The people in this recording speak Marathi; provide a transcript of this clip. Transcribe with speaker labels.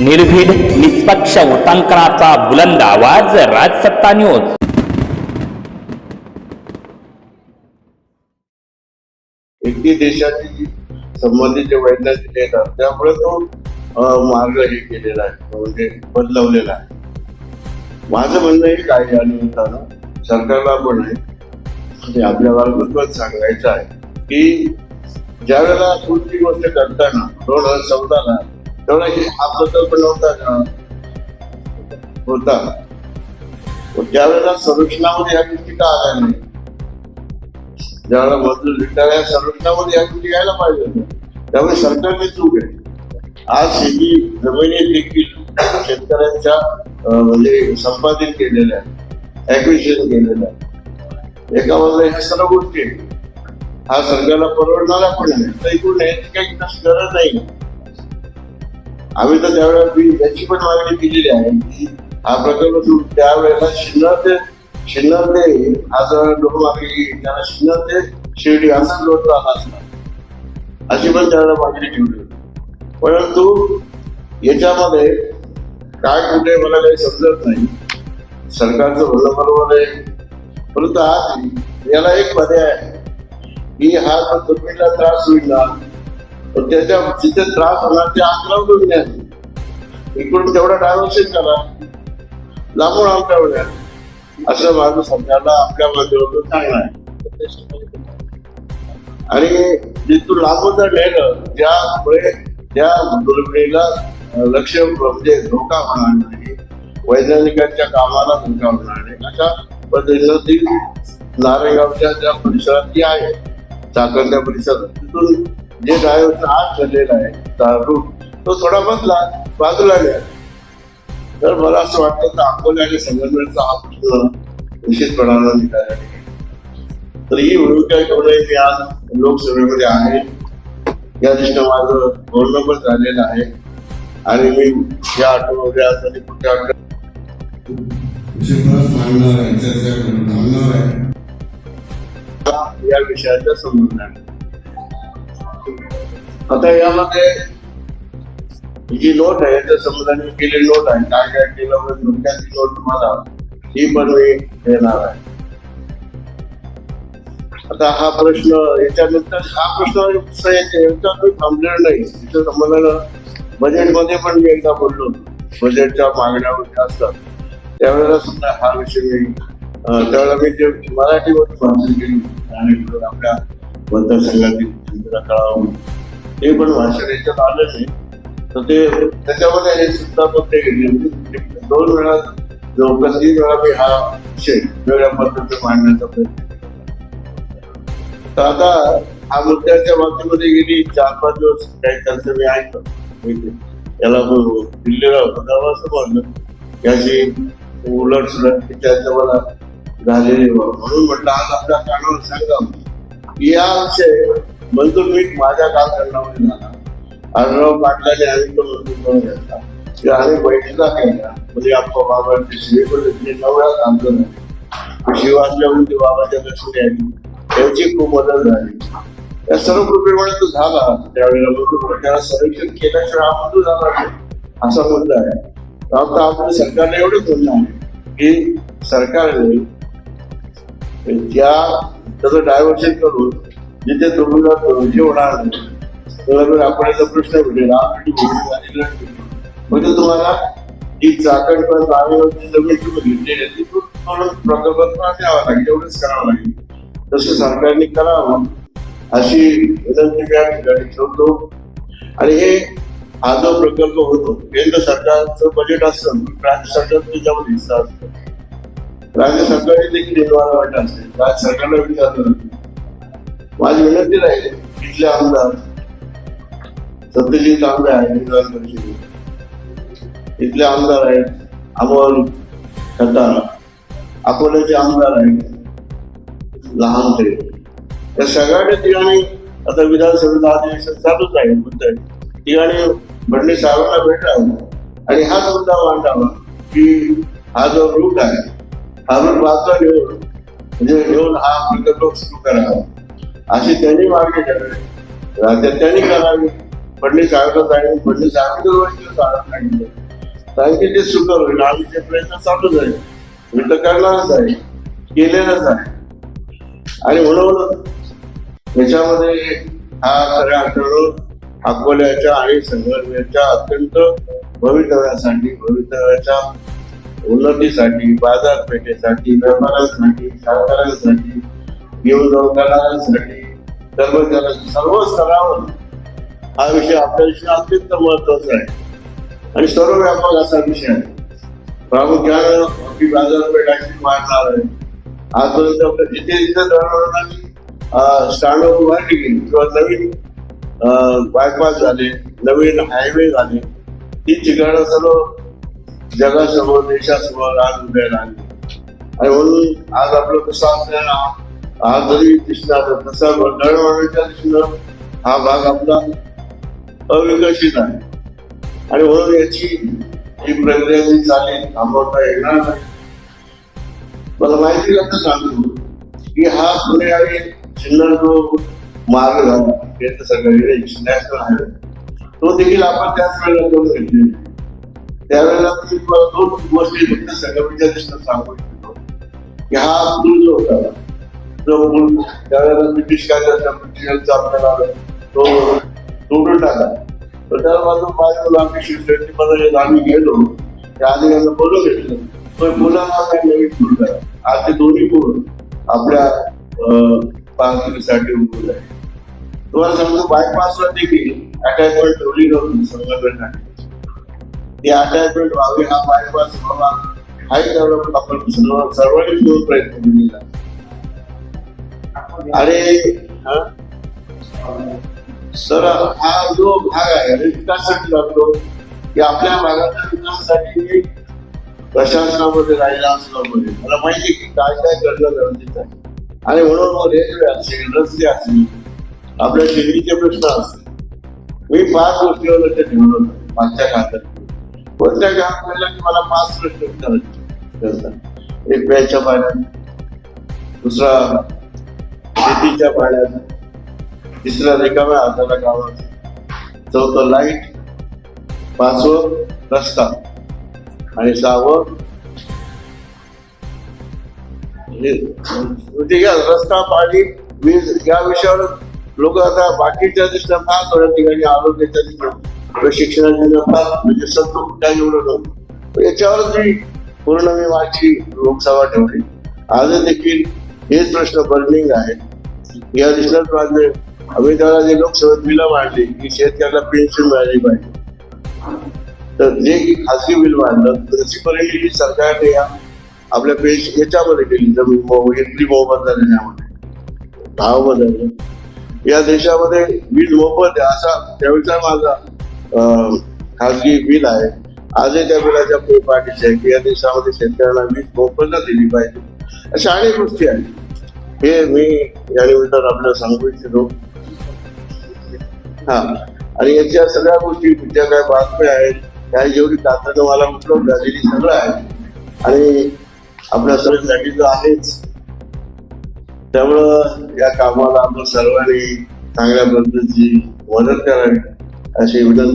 Speaker 1: निर्भीड निष्पक्ष उटांकनाचा बुलंद आवाज राजसत्ता न्यूज.
Speaker 2: एकटी देशाची जी जे वैज्ञानिक येतात त्यामुळे तो मार्ग हे केलेला आहे म्हणजे बदलवलेला आहे. माझं म्हणणं एक आहे आणि निमित्तानं सरकारला पण आहे आणि आपल्या बालमत्वात सांगायचं आहे की ज्या वेळेला कोणती गोष्ट करताना दोन हजार चौदाला तेवढा हे हा प्रकल्प नव्हता का होता. त्यावेळेला संरक्षणामध्ये ह्या गोष्टी का आल्या नाही? ज्यावेळेला मजूर रिटायर या संरक्षणामध्ये या गोष्टी यायला पाहिजे त्यामुळे सरकारने चूक आहे आज शेती जमिनी देखील शेतकऱ्यांच्या म्हणजे संपादित केलेल्या ऍक्विशन केलेल्या एका बाजूला ह्या सर्व गोष्टी हा सरकारला परवडणारा पण आहे तर इकडून याची काही गरज नाही. आम्ही तर त्यावेळेला बी- याची पण मागणी केलेली आहे. की हा प्रकल्प त्यावेळेला शिन्नर ते शिन्नर ते हा जर लोक मागणी त्याला शिन्नर ते शिर्डी असा जोड आला असणार. अशी पण त्यावेळेला मागणी ठेवली होती. परंतु याच्यामध्ये काय कुठे मला काही समजत नाही. सरकारचं भलं बरोबर आहे. परंतु आज याला एक पर्याय आहे. की हा जो जमिनीला त्रास होईल ना तर त्याच्या जिथे त्रास होणार ते आग्रह होईल. इकडून तेवढा डायव्हर्शन करा लांबून आमच्या वेळ्या असं माझं समजायला आपल्या माध्यमातून सांगणं आहे. आणि जिथून लांबून जर नेलं त्यामुळे त्या दुर्बिणीला लक्ष म्हणजे धोका होणार नाही वैज्ञानिकांच्या कामाला धोका होणार नाही अशा पद्धतीनं ती नारेगावच्या ज्या परिसरात ती आहे चाकणच्या परिसरात तिथून जे ड्रायव्हरचा आज झालेला आहे रूट तो थोडा बदला बाजूला न्या तर मला असं वाटतं की अकोले आणि संगमनेरचा हा प्रश्न निश्चितपणानं निघाला तर ही भूमिका ठेवणे मी आज लोकसभेमध्ये आहे. या दृष्टीनं माझं बोलणं पण झालेलं आहे. आणि मी या आठवड्यामध्ये आज
Speaker 3: मांडणार आहे
Speaker 2: या विषयाच्या संबंधाने आता यामध्ये जी नोट आहे तर समजा मी केली नोट आहे. काय काय केलं म्हणजे धोक्याची नोट तुम्हाला ही पण मी देणार आहे. आता हा प्रश्न याच्यानंतर हा प्रश्न याच्यात थांबलेला नाही. तिथं संबंधानं बजेटमध्ये पण मी एकदा बोललो. बजेटच्या मागण्या वगैरे असतात त्यावेळेला सुद्धा हा विषय मी त्यावेळेला मी जे मराठीवर भाषण केली. आणि आपल्या मतदारसंघातील जनतेला ते पण भाषण याच्यात आलं नाही तर ते त्याच्यामध्ये हे सुद्धा पण ते घेतले म्हणजे दोन वेळा जवळपास तीन वेळा मी हा विषय वेगळ्या पद्धतीने मांडण्याचा प्रयत्न तर आता हा मुद्द्याच्या बाबतीमध्ये गेली चार पाच दिवस काही त्यांचं मी ऐकलं इथे. त्याला दिल्लीला होता असं म्हणलं याची उलट सुलट त्याच्या मला झालेली म्हणून म्हटलं आज आपल्या कानावर सांगा की या विषय मंजूर मी माझ्या कालखंडामध्ये झाला आढळराव पाटलाने आम्ही तो घेतला. म्हणजे की आम्ही बैठका केल्या म्हणजे आपल्या बाबांची श्रीपद्धतीने नवळा काम करणार शिव असल्यामुळे बाबाच्या दर्शनी आली त्यांची खूप मदत झाली. या सर्व कृपेमुळे तो झाला. त्यावेळेला मंजूर त्याला संरक्षण केल्याशिवाय हा तो झाला नाही असा मुद्दा आहे. आता आपल्या सरकारला एवढंच म्हणणं आहे की सरकारने ज्या त्याचं डायव्हर्शन करून जिथे तुम्हाला हे होणार नाही बरोबर आपण याचा प्रश्न भेटेल म्हणजे तुम्हाला ही चाकण पण जागेवरची जमीन तुम्ही घेतलेली आहे तिथून तुम्हाला प्रकल्प द्यावा लागेल एवढंच करावं लागेल. तसं सरकारने करावं अशी विनंती मी या ठिकाणी ठेवतो. आणि हे हा जो प्रकल्प होतो केंद्र सरकारचं बजेट असतं राज्य सरकारचा त्याच्यामध्ये हिस्सा असतो. राज्य सरकारने देखील निर्माण इन्व्हॉल्वमेंट असेल. राज्य सरकारला विचारलं माझी विनंती राहील इथले आमदार सत्यजित तांबे आहे विधान परिषदेत इथले आमदार आहेत अमोल खतार अकोल्याचे आमदार आहेत लहान ते. या सगळ्या ठिकाणी आता विधानसभेचं अधिवेशन चालूच आहे मुद्दा ठिकाणी फडणवीस साहेबांना भेटावं आणि हाच मुद्दा मांडावा की हा जो रूट आहे हा रूट बाजूला घेऊन म्हणजे घेऊन हा प्रकल्प सुरू करावा. अशी त्यांनी मागणी करावी. राज्यात त्यांनी करावी. फडणवीस साहेबला सांगितलं फडणवीस साहेब सांगितलं सांगितले सुकर होईल आम्ही ते प्रयत्न चालूच आहे. मी तर करणारच आहे केलेलाच आहे. आणि म्हणून याच्यामध्ये हा खऱ्या अर्थानं अकोल्याच्या आणि संघटनेच्या अत्यंत भवितव्यासाठी भवितव्याच्या उन्नतीसाठी बाजारपेठेसाठी व्यापाऱ्यांसाठी सरकारांसाठी घेऊन जाऊन करणाऱ्यांसाठी कर्मचाऱ्यांसाठी सर्व स्तरावर हा विषय आपल्या अत्यंत महत्त्वाचा आहे. आणि सर्व व्यापक असा विषय आहे. प्रामुख्यानं आपली बाजारपेठ अशी वाढणार आहे. आजपर्यंत आपल्या जिथे जिथे दळणवळणाची स्टँड उभारली गेली किंवा नवीन बायपास झाले नवीन हायवे झाले ती ठिकाणं सर्व जगासमोर देशासमोर आज उभ्या राहिली. आणि म्हणून आज आपलं कसं असलेला आज जरी दिसणार तसा दळणवळणाच्या दिसणं हा भाग आपला अविकसित आहे. आणि म्हणून याची ही प्रक्रिया जी चालेल थांबवता येणार नाही. मला माहिती कसं सांगतो की हा पुणे आणि सिन्नर जो मार्ग झाला. केंद्र सरकारी नॅशनल हायवे तो देखील आपण त्याच वेळेला करून घेतलेला त्यावेळेला मी तुम्हाला दोन गोष्टी फक्त संघटनेच्या दृष्टीनं सांगू इच्छितो की हा पूल जो होता जो पूल त्यावेळेला ब्रिटिश कायद्याच्या ब्रिटिशांचा आपल्याला तो तोडून टाका तर त्याला त्या बाजू बाजूला आम्ही शिवसेनेमध्ये आम्ही गेलो. त्या अधिकाऱ्यांना बोलून घेतलं. पण मुलांना काही नवीन सुरू करा आज ते दोन्ही पूल आपल्या पार्किंगसाठी पाहणीसाठी उभे आहे तुम्हाला सांगतो बायपासला देखील अटॅचमेंट ठेवली नव्हती संघटनाने ती अटॅचमेंट व्हावी हा बायपास व्हावा हाही तेवढा आपण सर्व सर्वांनी मिळून प्रयत्न केलेला. आणि हा? सर हा जो भाग आहे आणि विकासासाठी लागतो की आपल्या भागाच्या विकासासाठी प्रशासनामध्ये राहिला असलं मला माहिती की काय काय करणं गरजेचं आहे आणि म्हणून मग रेल्वे असेल रस्ते असतील आपल्या शेतीचे प्रश्न असतील मी पाच गोष्टीवर लक्ष ठेवलं मागच्या खात्यात कोणत्या काम पहिला की मला पाच प्रश्न विचारायचे एक प्याच्या पाण्यात दुसरा शेतीच्या पाण्यात तिसरा रिकाम्या हाताला गावात. चौथं लाइट पाचवं रस्ता. आणि सहावं म्हणजे या रस्ता पाणी वीज या विषयावर लोक आता बाकीच्या दिसतात फार थोड्या ठिकाणी आरोग्याच्या दृष्टीने प्रशिक्षणाच्या जातात म्हणजे सतत काही एवढं नव्हतं. याच्यावर मी पूर्ण मी माझी लोकसभा ठेवली. आज देखील हेच प्रश्न बर्निंग आहे या दिवसात माझे आम्ही त्याला जे लोकसभेत बिलं मांडली की शेतकऱ्याला पेन्शन मिळाली पाहिजे. तर जे की खासगी बिल मांडलं तशी सरकारने या आपल्या पेन्शन याच्यामध्ये केली जमीन घेतली इथली मोबदला भाव बदलले या देशामध्ये वीज मोफत आहे असा त्यावेळेचा माझा खासगी बिल आहे. आजही त्या बिलाच्या पाठीचे आहे की या देशामध्ये शेतकऱ्यांना वीज मोफत दिली पाहिजे. अशा अनेक गोष्टी आहेत. हे मी या निमित्तानं आपल्याला सांगू इच्छितो. हा. आणि याच्या सगळ्या गोष्टी ज्या काय बातम्या आहेत त्या जेवढी तातडीनं मला उपलब्ध झालेली सगळं आहे. आणि आपल्या सगळ्यांसाठी तर आहेच. त्यामुळं या कामाला आपण सर्वांनी चांगल्या पद्धतीची मदत करावी अशी विनंती